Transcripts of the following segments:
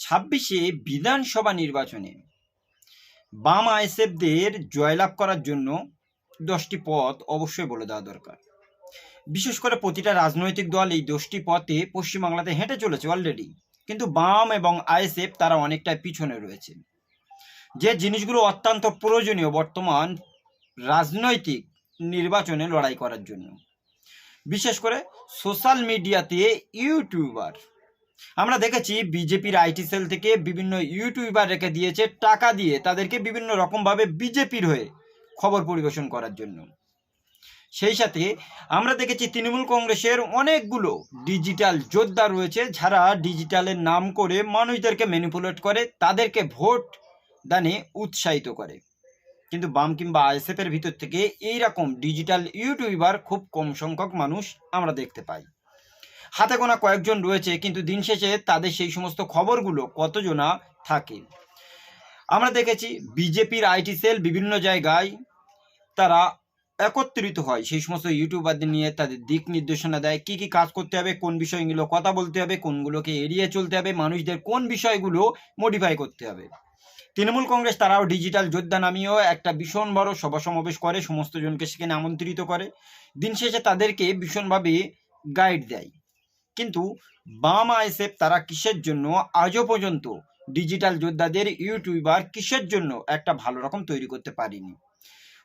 ছাব্বিশে বিধানসভা নির্বাচনে বাম আইএসএফদের জয়লাভ করার জন্য দশটি পথ অবশ্যই বলে দেওয়া দরকার। বিশেষ করে প্রতিটা রাজনৈতিক দল এই দশটি পথে পশ্চিমবাংলাতে হেঁটে চলেছে অলরেডি কিন্তু বাম এবং আইএসএফ তারা অনেকটা পিছনে রয়েছে। যে জিনিসগুলো অত্যন্ত প্রয়োজনীয় বর্তমান রাজনৈতিক নির্বাচনে লড়াই করার জন্য। বিশেষ করে সোশ্যাল মিডিয়াতে ইউটিউবার আমরা দেখেছি বিজেপির আইটি সেল থেকে বিভিন্ন ইউটিউবার রেখে দিয়েছে টাকা দিয়ে তাদেরকে বিভিন্ন রকমভাবে বিজেপির হয়ে খবর পরিবেশন করার জন্য। সেই সাথে আমরা দেখেছি তৃণমূল কংগ্রেসের অনেকগুলো ডিজিটাল যোদ্ধা রয়েছে যারা ডিজিটালের নাম করে মানুষদেরকে ম্যানিপুলেট করে, তাদেরকে ভোট দানে উৎসাহিত করে। কিন্তু বাম কিংবা আইএসএফের ভিতর থেকে এইরকম ডিজিটাল ইউটিউবার খুব কম সংখ্যক মানুষ আমরা দেখতে পাই। হাতে গোনা কয়েকজন রয়েছে, কিন্তু দিন শেষে তাদের সেই সমস্ত খবরগুলো কতজনা থাকে? আমরা দেখেছি বিজেপির আইটি সেল বিভিন্ন জায়গায় তারা একত্রিত হয়। সেই সমস্ত ইউটিউবারদের নিয়ে তাদের দিক নির্দেশনা দেয়, কি কি কাজ করতে হবে, কোন বিষয়গুলো কথা বলতে হবে, কোনগুলোকে এড়িয়ে চলতে হবে, মানুষদের কোন বিষয়গুলো মডিফাই করতে হবে। তৃণমূল কংগ্রেস তারাও ডিজিটাল যোদ্ধা নামিয়েও একটা ভীষণ বড় সভা সমাবেশ করে, সমস্ত জনকে সেখানে আমন্ত্রিত করে। দিন শেষে তাদেরকে ভীষণভাবে গাইড দেয়। কিন্তু বাম আইএসএফ তারা কিসের জন্য? আজও পর্যন্ত ডিজিটাল যোদ্ধাদের ইউটিউবার কিসের জন্য একটা ভালো রকম তৈরি করতে পারিনি?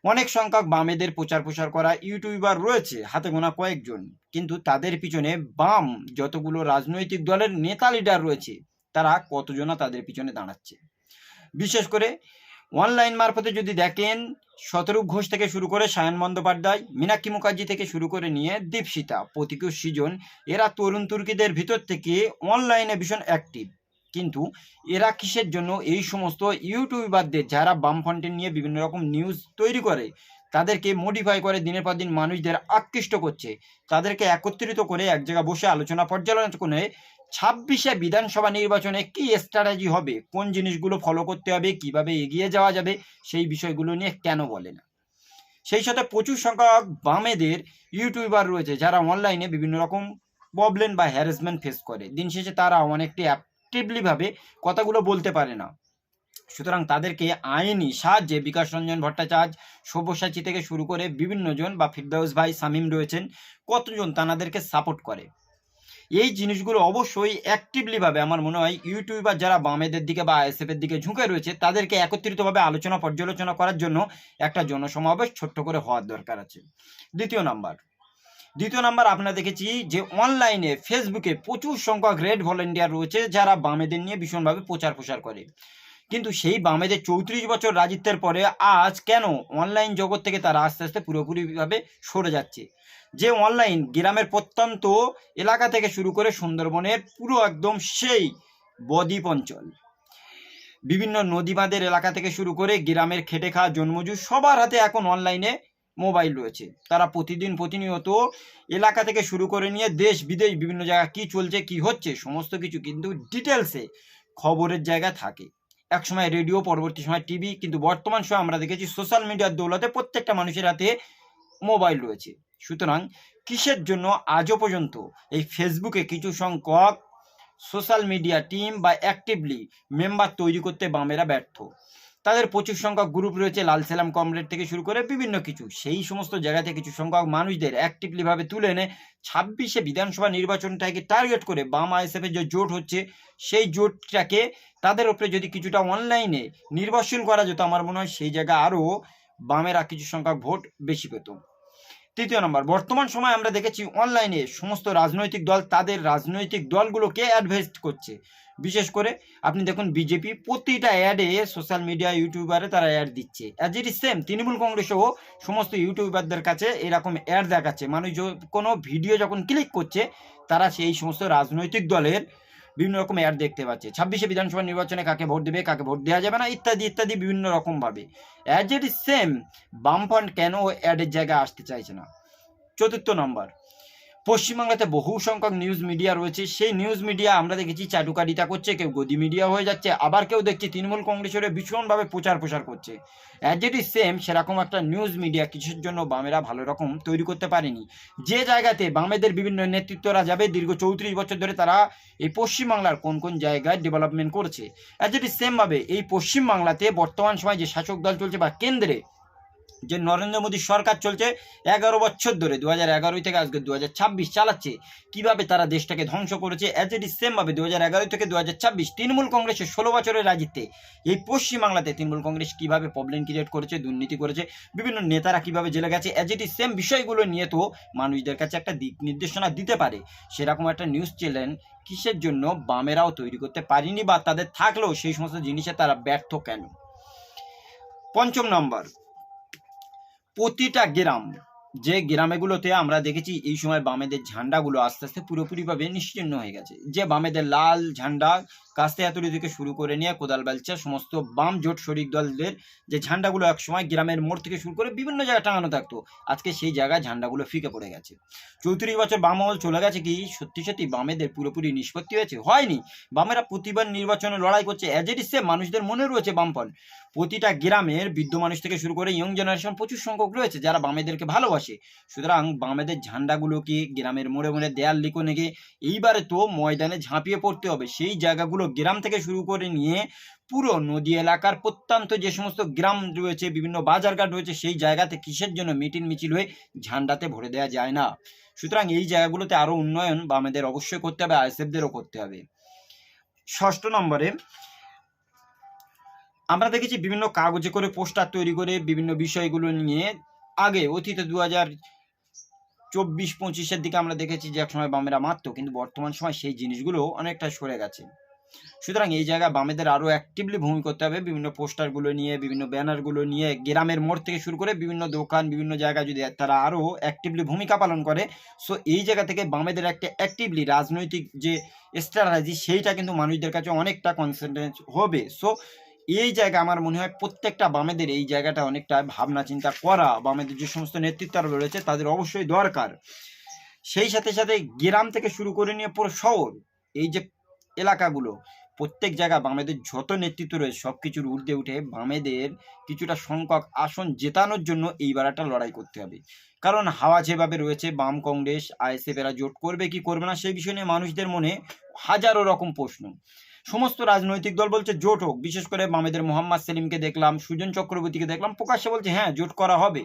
অনেক সংখ্যক বামেদের প্রচার প্রসার করা ইউটিউবার রয়েছে, হাতে গোনা কয়েকজন। কিন্তু তাদের পিছনে বাম যতগুলো রাজনৈতিক দলের নেতা লিডার রয়েছে, তারা কতজনা তাদের পিছনে দাঁড়াচ্ছে? বিশেষ করে অনলাইন মারফতে যদি দেখেন শতরূপ ঘোষ থেকে শুরু করে সায়ন বন্দ্যোপাধ্যায়, মীনাক্ষী মুখার্জি থেকে শুরু করে নিয়ে দীপশিতা প্রতিকূল সৃজন, এরা তরুণ তুর্কিদের ভিতর থেকে অনলাইনে ভীষণ অ্যাক্টিভ কিন্তু এরা কিসের জন্য এই সমস্ত ইউটিউবারদের যারা বামফ্রন্টের নিয়ে বিভিন্ন রকম নিউজ তৈরি করে, তাদেরকে মডিফাই করে দিনের পর দিন মানুষদের আকৃষ্ট করছে। তাদেরকে একত্রিত করে এক জায়গায় বসে আলোচনা পর্যালোচনা করে ছাব্বিশে বিধানসভা নির্বাচনে কি স্ট্র্যাটেজি হবে? কোন জিনিসগুলো ফলো করতে হবে? কীভাবে এগিয়ে যাওয়া যাবে? সেই বিষয়গুলো নিয়ে কেন বলে না? সেই সাথে প্রচুর সংখ্যক বামেদের ইউটিউবার রয়েছে, যারা অনলাইনে বিভিন্ন রকম প্রবলেম বা হ্যারাসমেন্ট ফেস করে। দিন শেষে তারা অনেকটি অ্যাক্টিভলিভাবে কথাগুলো বলতে পারে না। সুতরাং তাদেরকে আইনি সাহায্যে বিকাশ রঞ্জন ভট্টাচার্য, সব্যসাচী থেকে শুরু করে বিভিন্ন জন বা ফিরদাউস ভাই সামিম রয়েছেন, কতজন তানাদেরকে সাপোর্ট করে? এই জিনিসগুলো অবশ্যই অ্যাক্টিভলিভাবে আমার মনে হয় ইউটিউবার যারা বামেদের দিকে বা আইএসএফের দিকে ঝুঁকে রয়েছে, তাদেরকে একত্রিতভাবে আলোচনা পর্যালোচনা করার জন্য একটা জনসমাবেশ ছোট্ট করে হওয়ার দরকার আছে। দ্বিতীয় নাম্বার। দ্বিতীয় নাম্বার আপনারা দেখেছি যে অনলাইনে ফেসবুকে প্রচুর সংখ্যক রেড ভলেন্টিয়ার রয়েছে যারা বামেদের নিয়ে ভীষণভাবে প্রচার প্রসার করে। কিন্তু সেই বামেদের চৌত্রিশ বছর রাজিত্বের পরে আজ কেন অনলাইন জগৎ থেকে তারা আস্তে আস্তে পুরোপুরিভাবে সরে যাচ্ছে? যে অনলাইন গ্রামের প্রত্যন্ত এলাকা থেকে শুরু করে সুন্দরবনের পুরো একদম সেই বদ্বীপ অঞ্চল। বিভিন্ন নদী বাঁধের এলাকা থেকে শুরু করে গ্রামের খেটে খাওয়া জন্মজুর সবার হাতে এখন অনলাইনে মোবাইল রয়েছে। তারা প্রতিদিন প্রতিনিয়ত এলাকা থেকে শুরু করে নিয়ে দেশ, বিদেশ, বিভিন্ন জায়গা কি চলছে, কি হচ্ছে, সমস্ত কিছু কিন্তু ডিটেলসে খবরের জায়গা থাকে। একসময় রেডিও পরবর্তী সময় টিভি কিন্তু বর্তমান সময় আমরা দেখেছি সোশ্যাল মিডিয়ার দৌলতে প্রত্যেকটা মানুষের হাতে মোবাইল রয়েছে। সুতরাং কিসের জন্য আজও পর্যন্ত এই ফেসবুকে কিছু সংখ্যক সোশ্যাল মিডিয়া টিম বা অ্যাক্টিভলি মেম্বার তৈরি করতে বামেরা ব্যর্থ? তাদের প্রচুর সংখ্যক গ্রুপ রয়েছে লালসেলাম কমরেড থেকে শুরু করে বিভিন্ন কিছু। সেই সমস্ত জায়গাতে কিছু সংখ্যক মানুষদের অ্যাক্টিভলিভাবে তুলে এনে ছাব্বিশে বিধানসভা নির্বাচনটাকে টার্গেট করে বাম আইএসএফের যে জোট হচ্ছে, সেই জোটটাকে তাদের ওপরে যদি কিছুটা অনলাইনে নির্ভরশীল করা যেত, আমার মনে হয় সেই জায়গা আরও বামেরা কিছু সংখ্যক ভোট বেশি পেত। তৃতীয় নম্বর, বর্তমান সময় আমরা দেখেছি অনলাইনে সমস্ত রাজনৈতিক দল তাদের রাজনৈতিক দলগুলোকে অ্যাডভাইস্ট করছে। বিশেষ করে আপনি দেখুন বিজেপি প্রতিটা অ্যাডে সোশ্যাল মিডিয়া ইউটিউবারে তারা অ্যাড দিচ্ছে। As it is same Trinamool কংগ্রেসও সমস্ত ইউটিউবারদের কাছে এরকম অ্যাড দেখাচ্ছে। মানুষ কোনো ভিডিও যখন ক্লিক করছে, তারা সেই সমস্ত রাজনৈতিক দলের বিভিন্ন রকম অ্যাড দেখতে পাচ্ছে। ছাব্বিশে বিধানসভা নির্বাচনে কাকে ভোট দেবে, কাকে ভোট দেওয়া যাবে না, ইত্যাদি ইত্যাদি বিভিন্ন রকমভাবে অ্যাজ ইট সেম বামফ্রন্ট কেন অ্যাডের জায়গায় আসতে চাইছে না? চতুর্থ নম্বর। পশ্চিমবাংলাতে বহু সংখ্যক নিউজ মিডিয়া রয়েছে। সেই নিউজ মিডিয়া আমরা দেখেছি, চাটুকারিতা করছে, কেউ গদি মিডিয়া হয়ে যাচ্ছে, আবার কেউ দেখছি তৃণমূল কংগ্রেসের ভীষণভাবে প্রচার প্রসার করছে। অ্যাজ ইট ইজ সেম সেরকম একটা নিউজ মিডিয়া কিছুর জন্য বামেরা ভালো রকম তৈরি করতে পারেনি। যে জায়গাতে বামেদের বিভিন্ন নেতৃত্বরা যাবে, দীর্ঘ চৌত্রিশ বছর ধরে তারা এই পশ্চিমবাংলার কোন কোন জায়গায় ডেভেলপমেন্ট করছে। অ্যাজ ইট ইজ সেমভাবে এই পশ্চিমবাংলাতে বর্তমান সময় যে শাসক দল চলছে বা কেন্দ্রে যে নরেন্দ্র মোদী সরকার চলছে এগারো বছর ধরে দু হাজার এগারোই থেকে আজকে দু হাজার ছাব্বিশ চালাচ্ছে। কীভাবে তারা দেশটাকে ধ্বংস করেছে? অ্যাজ ইট ইজ সেমভাবে দু হাজার এগারো থেকে দু হাজার ছাব্বিশ তৃণমূল কংগ্রেসের ষোলো বছরের রাজিত্বে। এই পশ্চিমবাংলাতে তৃণমূল কংগ্রেস কীভাবে প্রবলেম ক্রিয়েট করেছে, দুর্নীতি করেছে, বিভিন্ন নেতারা কীভাবে জেলে গেছে অ্যাজ ইট ইজ সেম বিষয়গুলো নিয়ে তো মানুষদের কাছে একটা দিক নির্দেশনা দিতে পারে। সেরকম একটা নিউজ চ্যানেল কিসের জন্য বামেরাও তৈরি করতে পারিনি বা তাদের থাকলেও সেই সমস্ত জিনিসে তারা ব্যর্থ কেন? পঞ্চম নম্বর প্রতিটা গ্রাম, যে গ্রামেগুলোতে আমরা দেখেছি এই সময় বামেদের ঝান্ডাগুলো আস্তে আস্তে পুরোপুরিভাবে নিশ্চিহ্ন হয়ে গেছে। যে বামেদের লাল ঝান্ডা কাস্তে হাতুড়ি থেকে শুরু করে নিয়ে কোদাল, বেলচা, সমস্ত বাম জোট শরিক দলদের যে ঝান্ডাগুলো একসময় গ্রামের মোড় থেকে শুরু করে বিভিন্ন জায়গায় টাঙানো থাকতো, আজকে সেই জায়গায় ঝান্ডাগুলো ফিকে পড়ে গেছে। চৌত্রিশ বছর বাম আমল চলে গেছে কি? সত্যি সত্যি বামেদের পুরোপুরি নিষ্পত্তি হয়েছে? হয়নি। বামেরা প্রতিবার নির্বাচনে লড়াই করছে অ্যাজ ইট মানুষদের মনে রয়েছে বামপন প্রতিটা গ্রামের বৃদ্ধ মানুষ থেকে শুরু করে ইয়ং জেনারেশন প্রচুর সংখ্যক রয়েছে যারা বামেদেরকে ভালোবাসে। সুতরাং বামেদের ঝান্ডাগুলোকে গ্রামের মোড়ে মোড়ে দেয়াল লিখো নেগে। এইবারে তো ময়দানে ঝাঁপিয়ে পড়তে হবে। সেই জায়গাগুলো গ্রাম থেকে শুরু করে নিয়ে পুরো নদী এলাকার প্রত্যন্ত যে সমস্ত গ্রাম রয়েছে, বিভিন্ন বাজারঘাট রয়েছে, সেই জায়গাতে কিসের জন্য মিটিং মিছিল হয়ে ঝান্ডাতে ভরে দেওয়া যায় না। সুতরাং এই জায়গাগুলোতে আরও উন্নয়ন বামেদের অবশ্যই করতে হবে, আইএসএফদেরও করতে হবে। ষষ্ঠ নম্বরে আমরা দেখেছি বিভিন্ন কাগজে করে পোস্টার তৈরি করে বিভিন্ন বিষয়গুলো নিয়ে আগে অতীতে দু হাজার চব্বিশ পঁচিশের দিকে আমরা দেখেছি যে এক সময় বামেরা মারতো, কিন্তু বর্তমান সময় সেই জিনিসগুলো অনেকটা সরে গেছে। সুতরাং এই জায়গায় বামেদের আরও অ্যাক্টিভলি ভূমি করতে হবে। বিভিন্ন পোস্টারগুলো নিয়ে, বিভিন্ন ব্যানারগুলো নিয়ে, গ্রামের মোড় থেকে শুরু করে বিভিন্ন দোকান, বিভিন্ন জায়গায় যদি তারা আরও অ্যাক্টিভলি ভূমিকা পালন করে সো এই জায়গা থেকে বামেদের একটা অ্যাক্টিভলি রাজনৈতিক যে স্ট্র্যাটাজি সেইটা কিন্তু মানুষদের কাছে অনেকটা কনসেন্ট্রেট হবে। সো এই জায়গা আমার মনে হয় প্রত্যেকটা বামেদের এই জায়গাটা অনেকটা ভাবনা চিন্তা করা, বামেদের যে সমস্ত নেতৃত্বরা রয়েছে, তাদের অবশ্যই দরকার। সেই সাথে সাথে গ্রাম থেকে শুরু করে নিয়ে পুরো শহর, এই যে এলাকাগুলো। প্রত্যেক জায়গা বামেদের যত নেতৃত্ব রয়েছে সব কিছুর ঊর্ধ্বে উঠে বামেদের কিছুটা সংখ্যক আসন জেতানোর জন্য এইবার একটা লড়াই করতে হবে। কারণ হাওয়া যেভাবে রয়েছে, বাম কংগ্রেস, আইএসএফ এরা জোট করবে কি করবে না, সেই বিষয় নিয়ে মানুষদের মনে হাজারো রকম প্রশ্ন। সমস্ত রাজনৈতিক দল বলছে জোট হোক, বিশেষ করে বামেদের মোহাম্মদ সেলিমকে দেখলাম, সুজন চক্রবর্তীকে দেখলাম, প্রকাশ্যে বলছে হ্যাঁ জোট করা হবে।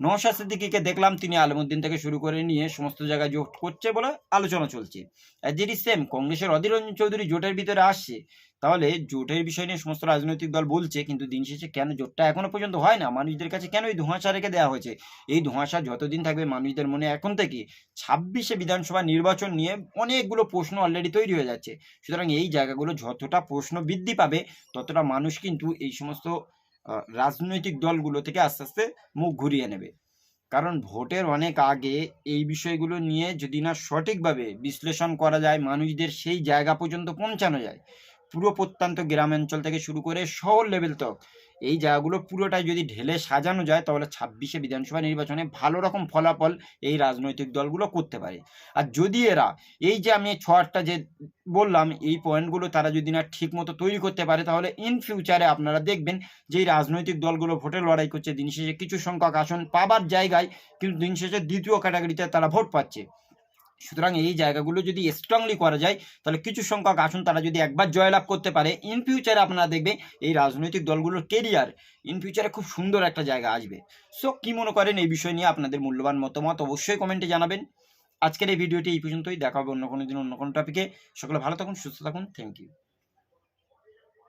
নওশাদ সিদ্দিকিকে দেখলাম, তিনি আলমুদ্দিন থেকে শুরু করে নিয়ে সমস্ত জায়গায় জোট করছে বলে আলোচনা চলছে। যেটি সেম কংগ্রেসের অধীর চৌধুরী জোটের ভিতরে আসছে, তাহলে জোটের বিষয় নিয়ে সমস্ত রাজনৈতিক দল বলছে, কিন্তু দিন শেষে কেন জোটটা এখনও পর্যন্ত হয় না? মানুষদের কাছে কেন এই ধোঁয়াশা রেখে দেওয়া হয়েছে? এই ধোঁয়াশা যতদিন থাকবে মানুষদের মনে এখন থেকে ছাব্বিশে বিধানসভা নির্বাচন নিয়ে অনেকগুলো প্রশ্ন অলরেডি তৈরি হয়ে যাচ্ছে। সুতরাং এই জায়গাগুলো যতটা প্রশ্ন বৃদ্ধি পাবে, ততটা মানুষ কিন্তু এই সমস্ত রাজনৈতিক দলগুলো থেকে আস্তে আস্তে মুখ ঘুরিয়ে নেবে। কারণ ভোটের অনেক আগে এই বিষয়গুলো নিয়ে যদি না সঠিকভাবে বিশ্লেষণ করা যায়, মানুষদের সেই জায়গা পর্যন্ত পৌঁছানো যায়। পুরো প্রত্যন্ত গ্রামাঞ্চল থেকে শুরু করে শহর লেভেল তক এই জায়গাগুলো পুরোটাই যদি ঢেলে সাজানো যায়, তাহলে ছাব্বিশে বিধানসভা নির্বাচনে ভালো রকম ফলাফল এই রাজনৈতিক দলগুলো করতে পারে। আর যদি এরা, এই যে আমি ছ আটটা যে বললাম, এই পয়েন্টগুলো তারা যদি না ঠিক মতো তৈরি করতে পারে, তাহলে ইন ফিউচারে আপনারা দেখবেন যে রাজনৈতিক দলগুলো ভোটে লড়াই করছে, দিন শেষে কিছু সংখ্যক আসন পাবার জায়গায় কিন্তু দিন শেষে দ্বিতীয় ক্যাটাগরিতে তারা ভোট পাচ্ছে। সুতরাং এই জায়গাগুলো যদি স্ট্রংলি করা যায়, তাহলে কিছু সংখ্যক আসুন তারা যদি একবার জয়লাভ করতে পারে ইন ফিউচারে আপনারা দেখবে এই রাজনৈতিক দলগুলোর কেরিয়ার ইন ফিউচারে খুব সুন্দর একটা জায়গা আসবে। সো কি মনে করেন এই বিষয় নিয়ে আপনাদের মূল্যবান মতামত অবশ্যই কমেন্টে জানাবেন। আজকের এই ভিডিওটি এই পর্যন্তই। দেখা হবে অন্য কোনো দিন অন্য কোনো টপিকে সকলে ভালো থাকুন, সুস্থ থাকুন। Thank you